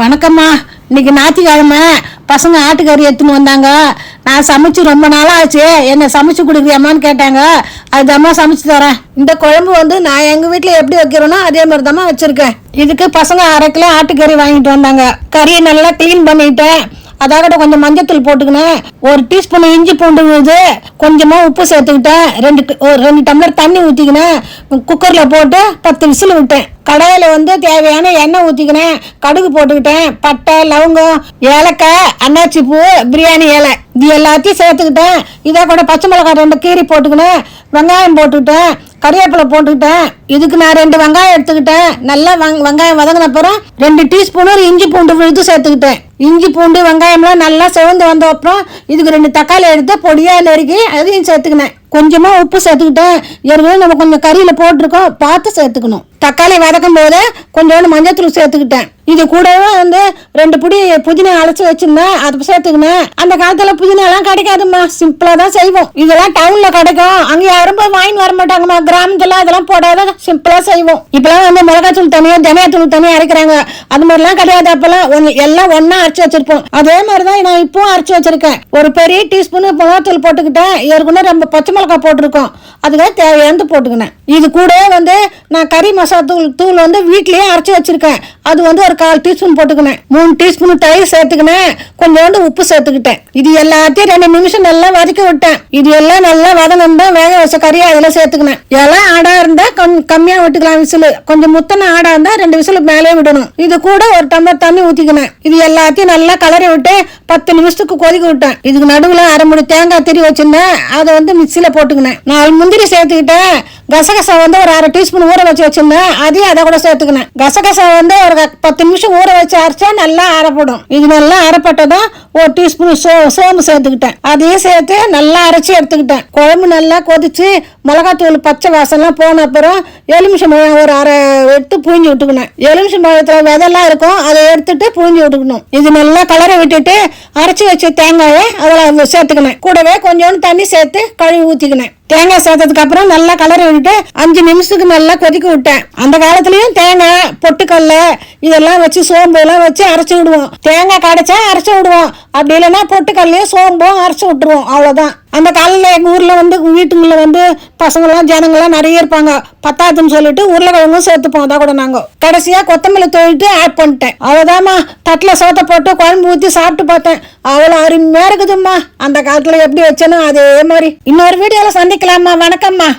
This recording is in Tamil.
வணக்கம்மா. இன்னைக்கு ஞாயிற்றுக்கிழமை. பசங்க ஆட்டுக்கறி எடுத்துன்னு வந்தாங்க. நான் சமைச்சு ரொம்ப நாளாக ஆச்சு என்ன சமைச்சு கொடுக்குறியம்மான்னு கேட்டாங்க. அதுதாம்மா சமைச்சு தரேன். இந்த குழம்பு வந்து நான் எங்கள் வீட்டில் எப்படி வைக்கிறேனோ அதே மாதிரி தாம்மா வச்சுருக்கேன். இதுக்கு பசங்க அரை கிலோ ஆட்டுக்கறி வாங்கிட்டு வந்தாங்க. கறியை நல்லா க்ளீன் பண்ணிட்டேன். அதாகட்ட கொஞ்சம் மஞ்சத்தூள் போட்டுக்கினேன் ஒரு டீஸ்பூன் இஞ்சி பூண்டு விழுது கொஞ்சமாக உப்பு சேர்த்துக்கிட்டேன் ரெண்டு ஒரு ரெண்டு டம்ளர் தண்ணி ஊற்றிக்கினேன் குக்கரில் போட்டு பத்து விசில் விட்டேன். கடையில் வந்து தேவையான எண்ணெய் ஊற்றிக்கினேன் கடுகு போட்டுக்கிட்டேன். பட்டை லவங்கம் ஏலக்காய் அன்னாச்சி பூ பிரியாணி இலை இது எல்லாத்தையும் சேர்த்துக்கிட்டேன். இதே கூட பச்சை மிளகாய் ரெண்டு கீரி போட்டுக்கினேன். வெங்காயம் போட்டுக்கிட்டேன். கறிவேப்பிலை போட்டுக்கிட்டேன். இதுக்கு நான் ரெண்டு வெங்காயம் எடுத்துக்கிட்டேன். நல்லா வெங் வெங்காயம் வதங்கின அப்புறம் ரெண்டு டீஸ்பூனு இஞ்சி பூண்டு விழுது சேர்த்துக்கிட்டேன். இஞ்சி பூண்டு வெங்காயம்லாம் நல்லா செவந்து வந்த அப்புறம் இதுக்கு ரெண்டு தக்காளி எடுத்து பொடியாக நறுக்கி அதையும் சேர்த்துக்கினேன். கொஞ்சமாக உப்பு சேர்த்துக்கிட்டேன். ஏற்கனவே நம்ம கொஞ்சம் கறியில் போட்டிருக்கோம். பார்த்து சேர்த்துக்கணும். தக்காளி வதக்கும் போது கொஞ்சோண்டு மஞ்சத்தூள் சேர்த்துக்கிட்டேன். இது கூடவே வந்து ரெண்டு பிடி புதினா அழைச்சி வச்சிருந்தேன். அதை சேர்த்துக்கினேன். அந்த காலத்துல புதினாலாம் கிடைக்காதும்மா. சிம்பிளா தான் செய்வோம். இதெல்லாம் டவுன்ல கிடைக்கும். அங்க யாரும் போய் வாங்கி வர மாட்டாங்கம்மா. கிராமத்துல அதெல்லாம் போடாத. சிம்பிளா செய்வோம். இப்பெல்லாம் வந்து மிளகாத்தூள் தனியா தனியாத்தூள் தனியா அரைக்கிறாங்க. அது மாதிரிலாம் கிடையாது. அப்பெல்லாம் ஒன்னு எல்லாம் ஒன்னா அரைச்சு வச்சிருப்போம். அதே மாதிரிதான் நான் இப்பவும் அரைச்சு வச்சிருக்கேன். ஒரு பெரிய டீஸ்பூன் மிளகாத்தூள் போட்டுக்கிட்டேன். ஏற்கனவே ரொம்ப பச்சை மிளகாய் போட்டிருக்கோம். அதுக்கு தேவையானது போட்டுக்கினேன். இது கூடவே வந்து நான் கறி மசாலா தூள் தூள் வந்து வீட்லயே அரைச்சி வச்சிருக்கேன். அது வந்து ஒரு கால் டீஸ்பூன் போட்டுக்கினேன். மூணு டீஸ்பூன் தயிர் சேர்த்துக்கினேன். கொஞ்சோண்டு உப்பு சேர்த்துக்கிட்டேன். இது எல்லாத்தையும் ரெண்டு நிமிஷம் நல்லா வதக்கி விட்டேன். இது எல்லாம் நல்லா வதங்கினா வேக வச்ச கறியை அதில் சேர்த்துக்கினேன். எல்லாம் ஆடா இருந்தா கம் கம்மியா விட்டுக்கலாம் விசில். கொஞ்சம் முத்தன ஆடா இருந்தா ரெண்டு விசில் மேலே விடணும். இது கூட ஒரு டம்ளர் தண்ணி ஊத்திக்கினேன். இது எல்லாத்தையும் நல்லா கலரி விட்டு பத்து நிமிஷத்துக்கு கொதிக்க விட்டேன். இதுக்கு நடுவுல அரை முடி தேங்காய் திரி வச்சிருந்தேன். அதை வந்து மிக்சியில போட்டுக்கினேன். நாலு முந்திரி சேர்த்துக்கிட்டேன். கசகசா வந்து ஒரு அரை டீஸ்பூன் ஊற வச்சு வச்சிருந்தேன். அதையும் அதை கூட சேர்த்துக்கினேன். கசகசா வந்து ஒரு பத்து நிமிஷம் ஊற வச்சு அரைச்சா நல்லா அரைப்படும். இது நல்லா அரைப்பட்டதும் ஒரு டீஸ்பூன் சோ சோம்பு சேர்த்துக்கிட்டேன். அதையும் சேர்த்து நல்லா அரைச்சி எடுத்துக்கிட்டேன். குழம்பு நல்லா கொதிச்சு மிளகாத்தூள் பச்சை வாசம்லாம் போன அப்புறம் எலுமிச்சை பழம் ஒரு அரை எடுத்து புழிஞ்சு விட்டுக்கணும் எலுமிச்சை பழத்தில் விதெல்லாம் இருக்கும் அதை எடுத்துட்டு புழிஞ்சு விட்டுக்கணும். இது நல்லா கலரை விட்டுட்டு அரைச்சி வச்ச தேங்காயை அதில் சேர்த்துக்கினேன். கூடவே கொஞ்சோண்டு தண்ணி சேர்த்து கழுவி ஊற்றிக்கினேன் தேங்காய் சேர்த்ததுக்கு அப்புறம் நல்லா கலர் விட்டுட்டு அஞ்சு நிமிஷத்துக்கு நல்லா கொதிக்க விட்டேன். அந்த காலத்துலயும் தேங்காய் பொட்டுக்கல்ல இதெல்லாம் வச்சு சோம்பு எல்லாம் வச்சு அரைச்சி விடுவோம். தேங்காய் கடைச்சா அரைச்சி விடுவோம். அப்படி இல்லைன்னா பொட்டுக்கல்லையும் சோம்பும் அரைச்சி விட்டுருவோம். அவ்வளோதான் அந்த காலையில் எங்கள் ஊரில் வந்து வீட்டுங்களில் வந்து பசங்களாம் ஜனங்கள்லாம் நிறைய இருப்பாங்க. பத்தாதுன்னு சொல்லிட்டு உருளைக்கிழங்கும் சேர்த்துப்போம். அதான் கூட நாங்கள் கடைசியாக கொத்தமல்லி தொழிட்டு ஆட் பண்ணிட்டேன். அவ்வளோதாம்மா தட்டில் சோத்த போட்டு குழம்பு ஊற்றி சாப்பிட்டு பார்த்தேன். அவ்வளோ அருமையாக இருக்குதும்மா. அந்த காலத்தில் எப்படி வச்சேனோ அதே மாதிரி. இன்னொரு வீடியோவில் சந்திக்கலாம்மா. வணக்கம்மா.